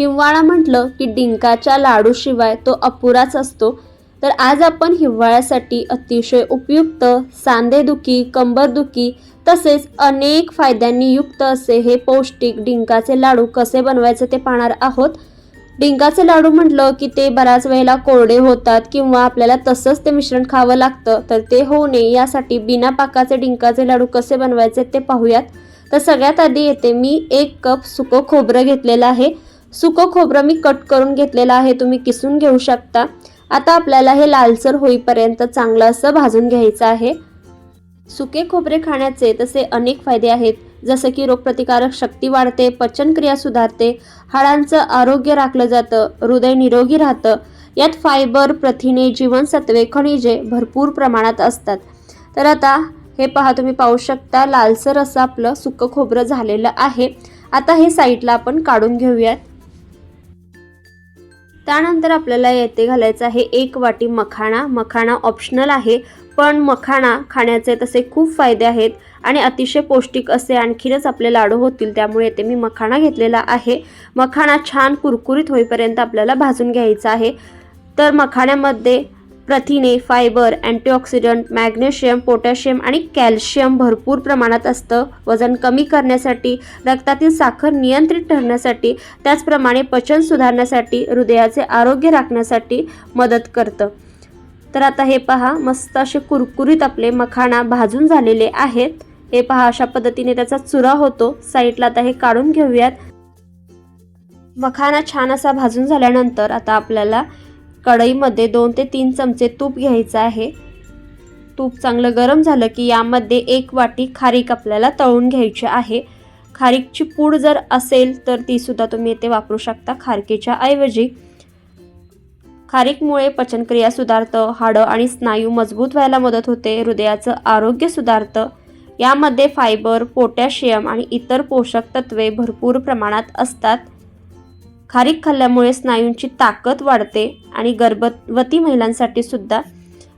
हिवाळा म्हटलं की डिंकाच्या लाडूशिवाय तो अपुराच असतो. तर आज आपण हिवाळ्यासाठी अतिशय उपयुक्त सांधेदुखी कंबरदुखी तसेच अनेक फायद्यांनी युक्त असे हे पौष्टिक डिंकाचे लाडू कसे बनवायचे ते पाहणार आहोत. डिंकाचे लाडू म्हटलं की ते बऱ्याच वेळेला कोरडे होतात किंवा आपल्याला तसंच ते मिश्रण खावं लागतं. तर ते होऊ नये यासाठी बिना पाकाचे डिंकाचे लाडू कसे बनवायचे ते पाहूयात. तर सगळ्यात आधी येते मी एक कप सुकं खोबरं घेतलेलं आहे. सुकं खोबरं मी कट करून घेतलेलं आहे तुम्ही किसून घेऊ शकता. आता आपल्याला हे लालसर होईपर्यंत चांगलं असं भाजून घ्यायचं आहे. सुके खोबरे खाण्याचे तसे अनेक फायदे आहेत जसं की रोगप्रतिकारक शक्ती वाढते पचनक्रिया सुधारते हाडांचं आरोग्य राखलं जातं हृदय निरोगी राहतं. यात फायबर प्रथिने जीवनसत्वे खनिजे भरपूर प्रमाणात असतात. तर आता हे पहा तुम्ही पाहू शकता लालसर असं आपलं सुकं खोबरं झालेलं आहे. आता हे साईडला आपण काढून घेऊयात. त्यानंतर आपल्याला येथे घालायचं आहे एक वाटी मखाणा. मखाणा ऑप्शनल आहे पण मखाणा खाण्याचे तसे खूप फायदे आहेत आणि अतिशय पौष्टिक असे आणखीनच आपले लाडू होतील त्यामुळे येथे मी मखाणा घेतलेला आहे. मखाणा छान कुरकुरीत होईपर्यंत आपल्याला भाजून घ्यायचा आहे. तर मखाण्यामध्ये प्रथिने फायबर अँटीऑक्सिडंट मॅग्नेशियम पोटॅशियम आणि कॅल्शियम भरपूर प्रमाणात असतं. वजन कमी करण्यासाठी रक्तातील साखर नियंत्रित ठेवण्यासाठी त्याचप्रमाणे पचन सुधारण्यासाठी हृदयाचे आरोग्य राखण्यासाठी मदत करतं. तर आता हे पहा मस्त असे कुरकुरीत आपले मखाणा भाजून झालेले आहेत. हे पहा अशा पद्धतीने त्याचा चुरा होतो. साईडला आता हे काढून घेऊयात. मखाना छान असा भाजून झाल्यानंतर आता आपल्याला कढईमध्ये दोन ते तीन चमचे तूप घ्यायचं आहे. तूप चांगलं गरम झालं की यामध्ये एक वाटी खारीक आपल्याला तळून घ्यायची आहे. खारीकची पूड जर असेल तर तीसुद्धा तुम्ही येथे वापरू शकता खारकेच्या ऐवजी. खारीकमुळे पचनक्रिया सुधारतं हाडं आणि स्नायू मजबूत व्हायला मदत होते हृदयाचं आरोग्य सुधारतं. यामध्ये फायबर पोटॅशियम आणि इतर पोषक तत्वे भरपूर प्रमाणात असतात. खारीक खाल्ल्यामुळे स्नायूंची ताकद वाढते आणि गर्भवती महिलांसाठी सुद्धा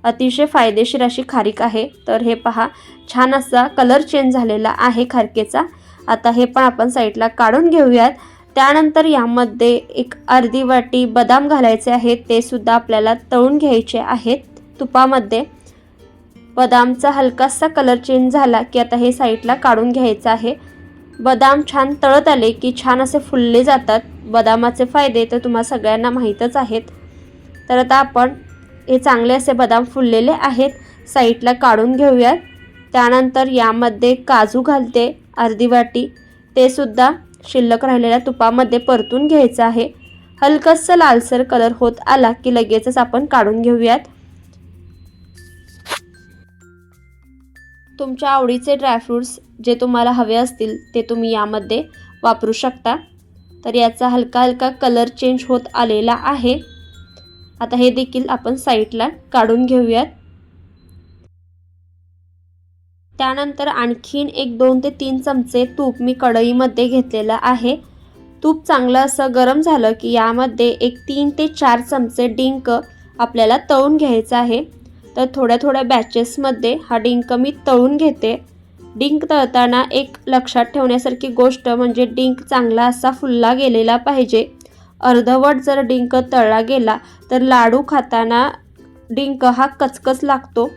अतिशय फायदेशीर अशी खारीक आहे. तर हे पहा छान असा कलर चेंज झालेला आहे खारकेचा. आता हे पण आपण साईडला काढून घेऊयात. त्यानंतर यामध्ये एक अर्धी वाटी बदाम घालायचे आहेत. ते सुद्धा आपल्याला तळून घ्यायचे आहेत तुपामध्ये. बदामचा हलकासा कलर चेंज झाला की आता हे साईडला काढून घ्यायचं आहे. बदाम छान तळत आले की छान असे फुलले जातात. बदामाचे फायदे तर तुम्हा सगळ्यांना माहीतच आहेत. तर आता आपण हे चांगले असे बदाम फुललेले आहेत. साईडला काढून घेऊयात. त्यानंतर यामध्ये काजू घालते अर्धी वाटी. ते सुद्धा शिल्लक राहिलेल्या तुपामध्ये परतून घ्यायचं आहे. हलकंसं लालसर कलर होत आला की लगेचच आपण काढून घेऊयात. तुमच्या आवडीचे ड्रायफ्रूट्स जे तुम्हाला हवे असतील ते तुम्ही यामध्ये वापरू शकता. तर याचा हलका हलका कलर चेंज होत आलेला आहे. आता हे देखील आपण साईडला काढून घेऊयात. त्यानंतर आणखीन एक दोन ते तीन चमचे तूप मी कढईमध्ये घेतलेलं आहे. तूप चांगलं असं गरम झालं की यामध्ये एक तीन ते चार चमचे डिंक आपल्याला तळून घ्यायचं आहे. तर थोड्या थोड्या बॅचेसमध्ये हा डिंक मी तळून घेते. डिंक तळताना एक लक्षात ठेवण्यासारखी गोष्ट म्हणजे डिंक चांगला असा फुलला गेलेला पाहिजे. अर्धवट जर डिंक तळला गेला तर लाडू खाताना डिंक हा कचकच लागतो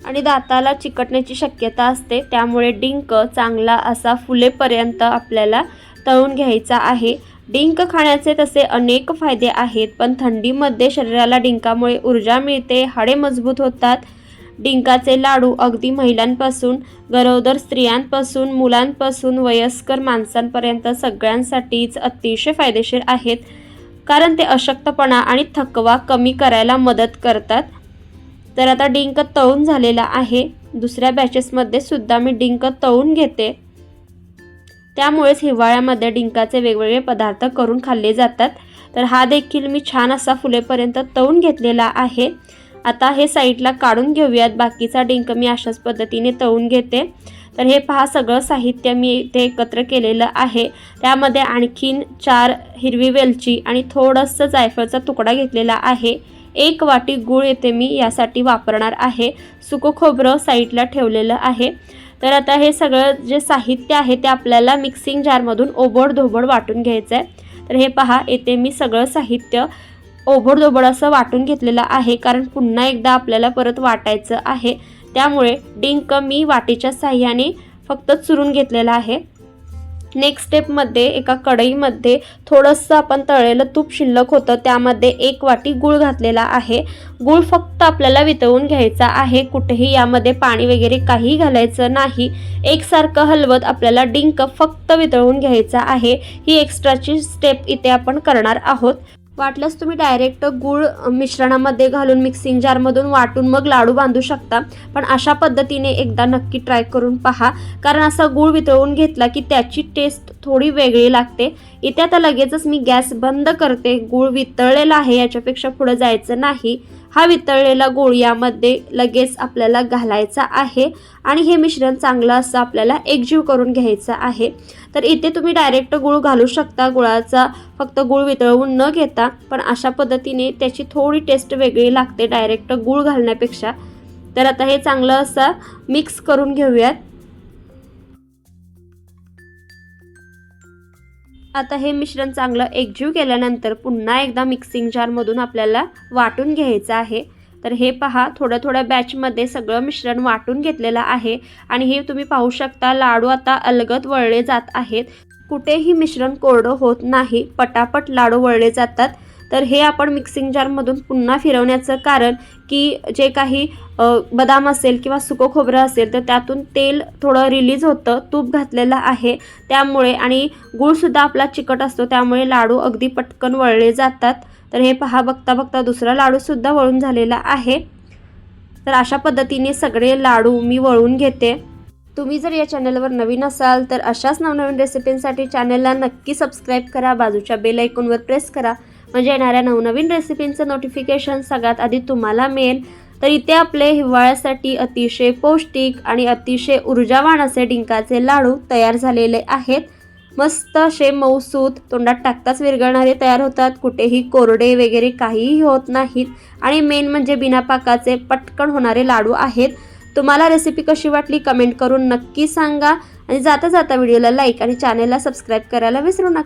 आणि दाताला चिकटण्याची शक्यता असते. त्यामुळे डिंक चांगला असा फुलेपर्यंत आपल्याला तळून घ्यायचा आहे. डिंक खाण्याचे तसे अनेक फायदे आहेत पण थंडीमध्ये शरीराला डिंकामुळे ऊर्जा मिळते हाडे मजबूत होतात. डिंकाचे लाडू अगदी महिलांपासून गरोदर स्त्रियांपासून मुलांपासून वयस्कर माणसांपर्यंत सगळ्यांसाठीच अतिशय फायदेशीर आहेत कारण ते अशक्तपणा आणि थकवा कमी करायला मदत करतात. तर आता डिंक तळून झालेला आहे. दुसऱ्या बॅचेसमध्ये सुद्धा मी डिंक तळून घेते. त्यामुळेच हिवाळ्यामध्ये डिंकाचे वेगवेगळे पदार्थ करून खाल्ले जातात. तर हा देखील मी छान असा फुलेपर्यंत तळून घेतलेला आहे. आता हे साईडला काढून घेऊयात. बाकीचा डिंक मी अशाच पद्धतीने तळून घेते. तर हे पहा सगळं साहित्य मी इथे एकत्र केलेलं आहे. त्यामध्ये आणखीन चार हिरवी वेलची आणि थोडंसं जायफळचा तुकडा घेतलेला आहे. एक वाटी गूळ येथे मी यासाठी वापरणार आहे. सुकं खोबरं साईडला ठेवलेलं आहे. तर आता हे सगळं जे साहित्य आहे ते आपल्याला मिक्सिंग जारमधून ओबड धोबड वाटून घ्यायचं आहे तर हे पहा येथे मी सगळं साहित्य ओबडधोबड असं वाटून घेतलेलं आहे कारण पुन्हा एकदा आपल्याला परत वाटायचं आहे. त्यामुळे डिंक मी वाटीच्या साह्याने फक्त चुरून घेतलेला आहे. नेक्स्ट स्टेपमध्ये एका कढईमध्ये थोडंसं आपण तळलेलं तूप शिल्लक होतं. त्यामध्ये एक वाटी गूळ घातलेला आहे. गूळ फक्त आपल्याला वितळून घ्यायचा आहे. कुठेही यामध्ये पाणी वगैरे काही घालायचं नाही. एकसारखं हलवत आपल्याला डिंक फक्त वितळून घ्यायचा आहे. ही एक्स्ट्राची स्टेप इथे आपण करणार आहोत. वाटल्यास तुम्ही डायरेक्ट गूळ मिश्रणामध्ये घालून मिक्सिंग जारमधून वाटून मग लाडू बांधू शकता. पण अशा पद्धतीने एकदा नक्की ट्राय करून पहा. कारण असा गूळ वितळवून घेतला की त्याची टेस्ट थोडी वेगळी लागते. इथे आता लगेचच मी गॅस बंद करते. गूळ वितळलेला आहे याच्यापेक्षा पुढं जायचं नाही. हा वितळलेला गूळ यामध्ये लगेच आपल्याला घालायचा आहे आणि हे मिश्रण चांगलं असं आपल्याला एकजीव करून घ्यायचं आहे. तर इथे तुम्ही डायरेक्ट गूळ घालू शकता. गुळाचा फक्त गूळ वितळवून न घेता पण अशा पद्धतीने त्याची थोडी टेस्ट वेगळी लागते डायरेक्ट गूळ घालण्यापेक्षा. तर आता हे चांगलं असं मिक्स करून घेऊयात. आता हे मिश्रण चांगलं एकजीव केल्यानंतर पुन्हा एकदा मिक्सिंग जारमधून आपल्याला वाटून घ्यायचं आहे. तर हे पहा थोड्या थोड्या बॅचमध्ये सगळं मिश्रण वाटून घेतलेलं आहे आणि हे तुम्ही पाहू शकता लाडू आता अलगद वळले जात आहेत. कुठेही मिश्रण कोरडं होत नाही पटापट लाडू वळले जातात. तर हे आपण मिक्सिंग जारमधून पुन्हा फिरवण्याचं कारण की जे काही बदाम असेल किंवा सुकं खोबरं असेल तर त्यातून तेल थोडं रिलीज होतं तूप घातलेलं आहे. त्यामुळे आणि गूळसुद्धा आपला चिकट असतो त्यामुळे लाडू अगदी पटकन वळले जातात. तर हे पहा बघता बघता दुसरा लाडूसुद्धा वळून झालेला आहे. तर अशा पद्धतीने सगळे लाडू मी वळून घेते. तुम्ही जर या चॅनलवर नवीन असाल तर अशाच नवनवीन रेसिपींसाठी चॅनलला नक्की सबस्क्राईब करा बाजूच्या बेल आयकॉनवर प्रेस करा. म्हणजे येणाऱ्या नवनवीन रेसिपींचं नोटिफिकेशन सगळ्यात आधी तुम्हाला मिळेल. तर इथे आपले हिवाळ्यासाठी अतिशय पौष्टिक आणि अतिशय ऊर्जावान असे डिंकाचे लाडू तयार झालेले आहेत. मस्त असे मऊसूत तोंडात टाकताच विरघळणारे तयार होतात. कुठेही कोरडे वगैरे काहीही होत नाहीत. आणि मेन म्हणजे बिना पाकाचे पटकन होणारे लाडू आहेत. तुम्हाला रेसिपी कशी वाटली कमेंट करून नक्की सांगा. आणि जाता जाता व्हिडिओला लाईक आणि चॅनेलला सबस्क्राईब करायला विसरू नका.